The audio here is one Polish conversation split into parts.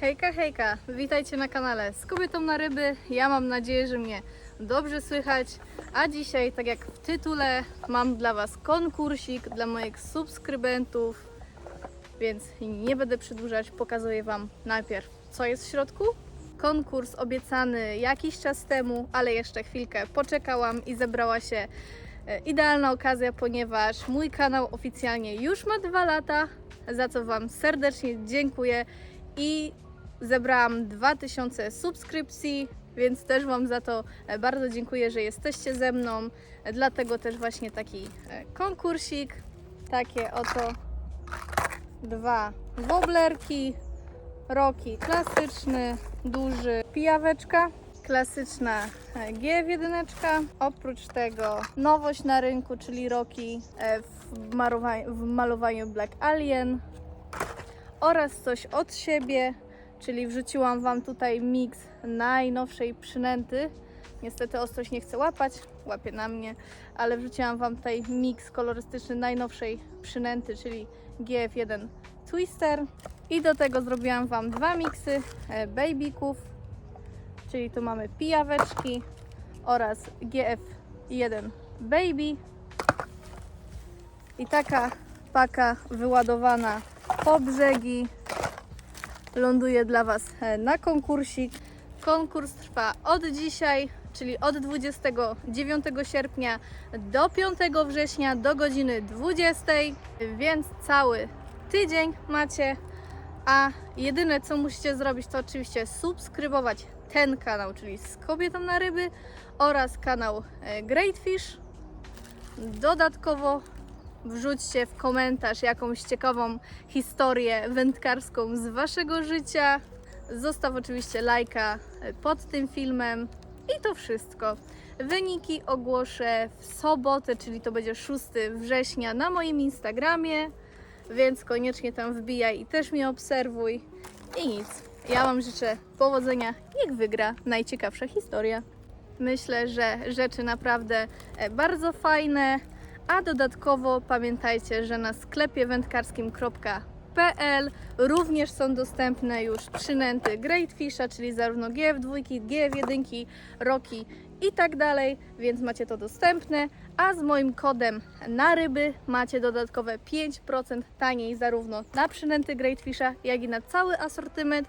Hejka, hejka, witajcie na kanale z kobietą na ryby. Ja mam nadzieję, że mnie dobrze słychać. A dzisiaj, tak jak w tytule, mam dla Was konkursik dla moich subskrybentów. Więc nie będę przedłużać, pokazuję Wam najpierw, co jest w środku. Konkurs obiecany jakiś czas temu, ale jeszcze chwilkę poczekałam i zebrała się e, idealna okazja, ponieważ mój kanał oficjalnie już ma dwa lata, za co Wam serdecznie dziękuję i zebrałam 2000 subskrypcji, więc też Wam za to e, bardzo dziękuję, że jesteście ze mną. Dlatego też właśnie taki e, konkursik, takie oto dwa woblerki, roki klasyczny, duży, pijaweczka, klasyczna e, G1. Oprócz tego nowość na rynku, czyli roki w w malowaniu Black Alien oraz coś od siebie, czyli wrzuciłam Wam tutaj miks najnowszej przynęty. Niestety ostrość nie chce łapać, łapie na mnie, ale wrzuciłam Wam tutaj miks kolorystyczny najnowszej przynęty, czyli GF1 Twister. I do tego zrobiłam Wam dwa miksy e, babyków, czyli tu mamy pijaweczki oraz GF1 Baby. I taka paka wyładowana po brzegi ląduje dla Was e, na konkursik. Konkurs trwa od dzisiaj, czyli od 29 sierpnia do 5 września do godziny 20, więc cały tydzień macie. A jedyne co musicie zrobić to oczywiście subskrybować ten kanał, czyli z kobietą na ryby oraz kanał e, Great Fish. Dodatkowo wrzućcie w komentarz jakąś ciekawą historię wędkarską z Waszego życia. Zostaw oczywiście lajka pod tym filmem i to wszystko. Wyniki ogłoszę w sobotę, czyli to będzie 6 września na moim Instagramie, więc koniecznie tam wbijaj i też mnie obserwuj. I nic. Ja Wam życzę powodzenia. Niech wygra najciekawsza historia. Myślę, że rzeczy naprawdę e, bardzo fajne. A dodatkowo pamiętajcie, że na sklepie wędkarskim.pl również są dostępne już przynęty Great Fisha, czyli zarówno GF2, GF1, Roki i tak dalej, więc macie to dostępne. A z moim kodem na ryby macie dodatkowe 5% taniej zarówno na przynęty Great Fisha, jak i na cały asortyment.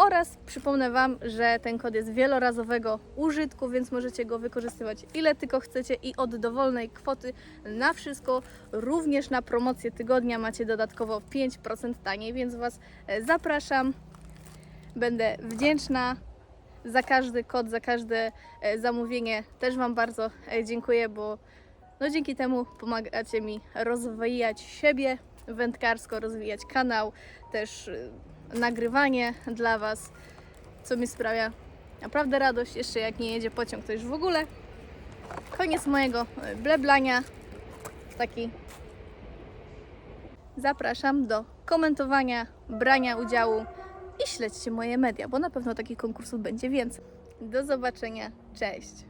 Oraz przypomnę Wam, że ten kod jest wielorazowego użytku, więc możecie go wykorzystywać ile tylko chcecie i od dowolnej kwoty na wszystko. Również na promocję tygodnia macie dodatkowo 5% taniej, więc Was e, zapraszam. Będę wdzięczna za każdy kod, za każde e, zamówienie. Też Wam bardzo e, dziękuję, bo no dzięki temu pomagacie mi rozwijać siebie wędkarsko, rozwijać kanał, też nagrywanie dla Was, co mi sprawia naprawdę radość. Jeszcze jak nie jedzie pociąg, to już w ogóle. Koniec mojego y, bleblania. Taki. Zapraszam do komentowania, brania udziału i śledźcie moje media, bo na pewno takich konkursów będzie więcej. Do zobaczenia. Cześć.